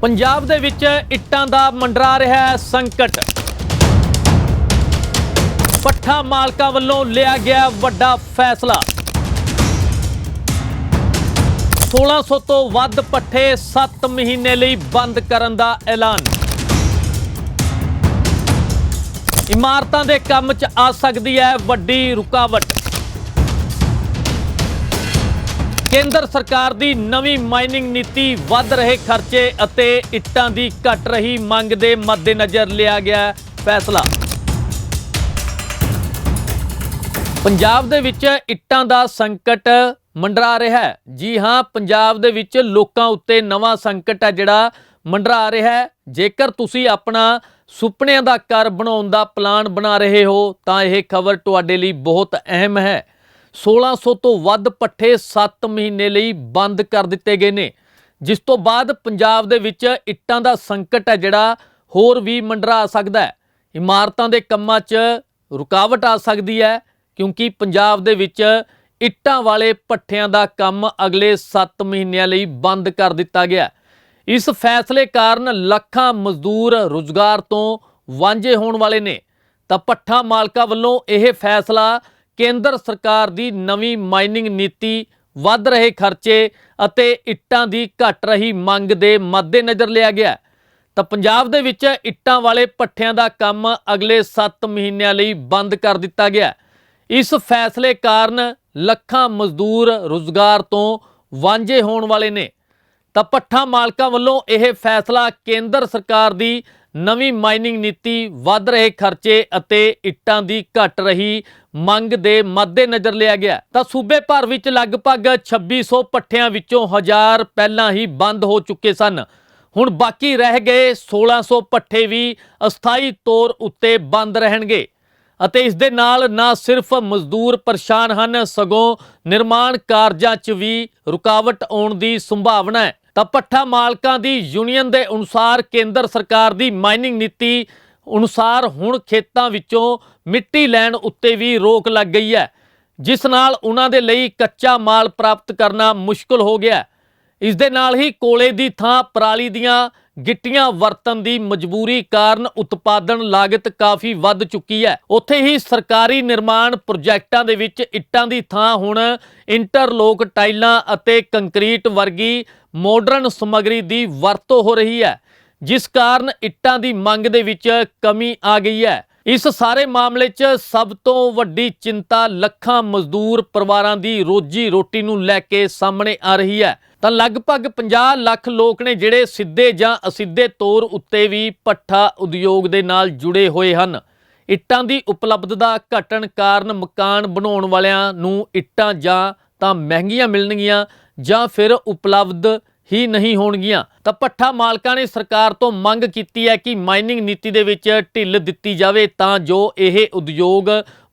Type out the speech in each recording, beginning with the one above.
ਪੰਜਾਬ ਦੇ ਵਿੱਚ ਇੱਟਾਂ ਦਾ ਮੰਡਰਾ ਰਿਹਾ ਹੈ ਸੰਕਟ। ਪੱਠਾ ਮਾਲਕਾਂ ਵੱਲੋਂ ਲਿਆ ਗਿਆ ਵੱਡਾ ਫੈਸਲਾ। 1600 ਤੋਂ ਵੱਧ ਪੱਠੇ 7 ਮਹੀਨੇ ਲਈ ਬੰਦ ਕਰਨ ਦਾ ਐਲਾਨ। ਇਮਾਰਤਾਂ ਦੇ ਕੰਮ 'ਚ ਆ ਸਕਦੀ ਹੈ ਵੱਡੀ ਰੁਕਾਵਟ। ਕੇਂਦਰ ਸਰਕਾਰ ਦੀ ਨਵੀਂ ਮਾਈਨਿੰਗ ਨੀਤੀ, ਵੱਧ ਰਹੇ ਖਰਚੇ ਅਤੇ ਇੱਟਾਂ ਦੀ ਘਟ ਰਹੀ ਮੰਗ ਦੇ ਮੱਦੇਨਜ਼ਰ ਲਿਆ ਗਿਆ ਫੈਸਲਾ। ਪੰਜਾਬ ਦੇ ਵਿੱਚ ਇੱਟਾਂ ਦਾ ਸੰਕਟ ਮੰਡਰਾ ਰਿਹਾ ਹੈ। ਜੀ ਹਾਂ, ਪੰਜਾਬ ਦੇ ਵਿੱਚ ਲੋਕਾਂ ਉੱਤੇ ਨਵਾਂ ਸੰਕਟ ਹੈ ਜਿਹੜਾ ਮੰਡਰਾ ਰਿਹਾ ਹੈ। ਜੇਕਰ ਤੁਸੀਂ ਆਪਣਾ ਸੁਪਨਿਆਂ ਦਾ ਘਰ ਬਣਾਉਣ ਦਾ ਪਲਾਨ ਬਣਾ ਰਹੇ ਹੋ, ਤਾਂ ਇਹ ਖਬਰ ਤੁਹਾਡੇ ਲਈ ਬਹੁਤ ਅਹਿਮ ਹੈ। 1600 ਤੋਂ ਵੱਧ ਪੱਠੇ 7 ਮਹੀਨੇ ਲਈ ਬੰਦ ਕਰ ਦਿੱਤੇ ਗਏ ਨੇ, ਜਿਸ ਤੋਂ ਬਾਅਦ ਪੰਜਾਬ ਦੇ ਵਿੱਚ ਇੱਟਾਂ ਦਾ ਸੰਕਟ ਹੈ ਜਿਹੜਾ ਹੋਰ ਵੀ ਮੰਡਰਾ ਆ ਸਕਦਾ ਹੈ। ਇਮਾਰਤਾਂ ਦੇ ਕੰਮਾਂ 'ਚ ਰੁਕਾਵਟ ਆ ਸਕਦੀ ਹੈ, ਕਿਉਂਕਿ ਪੰਜਾਬ ਦੇ ਵਿੱਚ ਇੱਟਾਂ ਵਾਲੇ ਪੱਠਿਆਂ ਦਾ ਕੰਮ ਅਗਲੇ 7 ਮਹੀਨਿਆਂ ਲਈ ਬੰਦ ਕਰ ਦਿੱਤਾ ਗਿਆ ਇਸ ਫੈਸਲੇ ਕਾਰਨ ਲੱਖਾਂ ਮਜ਼ਦੂਰ ਰੁਜ਼ਗਾਰ ਤੋਂ ਵਾਂਝੇ ਹੋਣ ਵਾਲੇ ਨੇ। ਤਾਂ ਪੱਠਾ ਮਾਲਕਾਂ ਵੱਲੋਂ ਇਹ ਫੈਸਲਾ ਕੇਂਦਰ ਸਰਕਾਰ ਦੀ ਨਵੀਂ ਮਾਈਨਿੰਗ ਨੀਤੀ, ਵੱਧ ਰਹੇ ਖਰਚੇ ਅਤੇ ਇੱਟਾਂ ਦੀ ਘਟ ਰਹੀ ਮੰਗ ਦੇ ਮੱਦੇਨਜ਼ਰ ਲਿਆ ਗਿਆ ਤਾਂ ਪੰਜਾਬ ਦੇ ਵਿੱਚ ਇੱਟਾਂ ਵਾਲੇ ਪੱਠਿਆਂ ਦਾ ਕੰਮ ਅਗਲੇ 7 ਮਹੀਨਿਆਂ ਲਈ ਬੰਦ ਕਰ ਦਿੱਤਾ ਗਿਆ ਇਸ ਫੈਸਲੇ ਕਾਰਨ ਲੱਖਾਂ ਮਜ਼ਦੂਰ ਰੁਜ਼ਗਾਰ ਤੋਂ ਵਾਂਝੇ ਹੋਣ ਵਾਲੇ ਨੇ। ਤਾਂ ਪੱਠਾ ਮਾਲਕਾਂ ਵੱਲੋਂ ਇਹ ਫੈਸਲਾ ਕੇਂਦਰ ਸਰਕਾਰ ਦੀ ਨਵੀਂ ਮਾਈਨਿੰਗ ਨੀਤੀ ਵੱਧ ਰਹੇ ਖਰਚੇ ਅਤੇ ਇੱਟਾਂ ਦੀ ਘਟ ਰਹੀ ਮੰਗ ਦੇ ਮੱਦੇਨਜ਼ਰ ਲਿਆ ਗਿਆ। ਤਾਂ ਸੂਬੇ ਭਰ ਵਿੱਚ ਲਗਭਗ 2600 ਪੱਠਿਆਂ ਵਿੱਚੋਂ 1000 ਪਹਿਲਾਂ ਹੀ ਬੰਦ ਹੋ ਚੁੱਕੇ ਸਨ। ਹੁਣ ਬਾਕੀ ਰਹਿ ਗਏ 1600 ਪੱਠੇ ਵੀ ਅਸਥਾਈ ਤੌਰ ਉੱਤੇ ਬੰਦ ਰਹਿਣਗੇ। ਅਤੇ ਇਸ ਦੇ ਨਾਲ ਨਾ ਸਿਰਫ ਮਜ਼ਦੂਰ ਪਰੇਸ਼ਾਨ ਹਨ, ਸਗੋਂ ਨਿਰਮਾਣ ਕਾਰਜਾਂ 'ਚ ਵੀ ਰੁਕਾਵਟ ਆਉਣ ਦੀ ਸੰਭਾਵਨਾ ਹੈ। ਤਾਂ ਪੱਠਾ ਮਾਲਕਾਂ ਦੀ ਯੂਨੀਅਨ ਦੇ ਅਨੁਸਾਰ ਕੇਂਦਰ ਸਰਕਾਰ ਦੀ ਮਾਈਨਿੰਗ ਨੀਤੀ ਅਨੁਸਾਰ ਹੁਣ ਖੇਤਾਂ ਵਿੱਚੋਂ ਮਿੱਟੀ ਲੈਣ ਉੱਤੇ ਵੀ ਰੋਕ ਲੱਗ ਗਈ ਹੈ, ਜਿਸ ਨਾਲ ਉਹਨਾਂ ਦੇ ਲਈ ਕੱਚਾ ਮਾਲ ਪ੍ਰਾਪਤ ਕਰਨਾ ਮੁਸ਼ਕਲ ਹੋ ਗਿਆ ਹੈ। ਇਸ ਦੇ ਨਾਲ ਹੀ ਕੋਲੇ ਦੀ ਥਾਂ ਪਰਾਲੀ ਦੀਆਂ ਗਿੱਟੀਆਂ ਵਰਤਣ ਦੀ ਮਜਬੂਰੀ ਕਾਰਨ ਉਤਪਾਦਨ ਲਾਗਤ ਕਾਫੀ ਵੱਧ ਚੁੱਕੀ ਹੈ। ਉੱਥੇ ਹੀ ਸਰਕਾਰੀ ਨਿਰਮਾਣ ਪ੍ਰੋਜੈਕਟਾਂ ਦੇ ਵਿੱਚ ਇੱਟਾਂ ਦੀ ਥਾਂ ਹੁਣ ਇੰਟਰਲੋਕ ਟਾਈਲਾਂ ਅਤੇ ਕੰਕਰੀਟ ਵਰਗੀ ਮਾਡਰਨ ਸਮੱਗਰੀ ਦੀ ਵਰਤੋਂ ਹੋ ਰਹੀ ਹੈ, ਜਿਸ ਕਾਰਨ ਇੱਟਾਂ ਦੀ ਮੰਗ ਦੇ ਵਿੱਚ ਕਮੀ ਆ ਗਈ ਹੈ। ਇਸ ਸਾਰੇ ਮਾਮਲੇ 'ਚ ਸਭ ਤੋਂ ਵੱਡੀ ਚਿੰਤਾ ਲੱਖਾਂ ਮਜ਼ਦੂਰ ਪਰਿਵਾਰਾਂ ਦੀ ਰੋਜੀ ਰੋਟੀ ਨੂੰ ਲੈ ਕੇ ਸਾਹਮਣੇ ਆ ਰਹੀ ਹੈ। ਤਾਂ ਲਗਭਗ 50 ਲੱਖ ਲੋਕ ਨੇ ਜਿਹੜੇ ਸਿੱਧੇ ਜਾਂ ਅਸਿੱਧੇ ਤੌਰ ਉੱਤੇ ਵੀ ਪੱਠਾ ਉਦਯੋਗ ਦੇ ਨਾਲ ਜੁੜੇ ਹੋਏ ਹਨ। ਇੱਟਾਂ ਦੀ ਉਪਲਬਧਤਾ ਘਟਣ ਕਾਰਨ ਮਕਾਨ ਬਣਾਉਣ ਵਾਲਿਆਂ ਨੂੰ ਇੱਟਾਂ ਜਾਂ ਤਾਂ ਮਹਿੰਗੀਆਂ ਮਿਲਣਗੀਆਂ ਜਾਂ ਫਿਰ ਉਪਲਬਧ ਹੀ ਨਹੀਂ ਹੋਣਗੀਆਂ। ਤਾਂ ਪੱਠਾ ਮਾਲਕਾਂ ਨੇ ਸਰਕਾਰ ਤੋਂ ਮੰਗ ਕੀਤੀ ਹੈ ਕਿ ਮਾਈਨਿੰਗ ਨੀਤੀ ਦੇ ਵਿੱਚ ਢਿੱਲ ਦਿੱਤੀ ਜਾਵੇ ਤਾਂ ਜੋ ਇਹ ਉਦਯੋਗ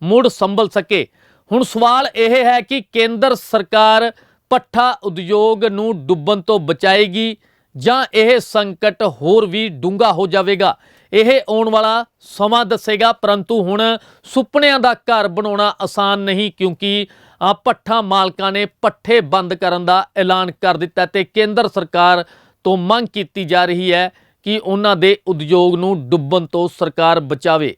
ਮੁੜ ਸੰਭਲ ਸਕੇ। ਹੁਣ ਸਵਾਲ ਇਹ ਹੈ ਕਿ ਕੇਂਦਰ ਸਰਕਾਰ ਪੱਠਾ ਉਦਯੋਗ ਨੂੰ ਡੁੱਬਣ ਤੋਂ ਬਚਾਏਗੀ ਜਾਂ ਇਹ ਸੰਕਟ ਹੋਰ ਵੀ ਡੂੰਘਾ ਹੋ ਜਾਵੇਗਾ? ਇਹ ਆਉਣ ਵਾਲਾ ਸਮਾਂ ਦੱਸੇਗਾ, ਪਰੰਤੂ ਹੁਣ ਸੁਪਨਿਆਂ ਦਾ ਘਰ ਬਣਾਉਣਾ ਆਸਾਨ ਨਹੀਂ ਕਿਉਂਕਿ ਆ ਪੱਠਾ ਮਾਲਕਾਂ ਨੇ ਪੱਠੇ ਬੰਦ ਕਰਨ ਦਾ ਐਲਾਨ ਕਰ ਦਿੱਤਾ ਤੇ ਕੇਂਦਰ ਸਰਕਾਰ ਤੋਂ ਮੰਗ ਕੀਤੀ ਜਾ ਰਹੀ ਹੈ ਕਿ ਉਹਨਾਂ ਦੇ ਉਦਯੋਗ ਨੂੰ ਡੁੱਬਣ ਤੋਂ ਸਰਕਾਰ ਬਚਾਵੇ।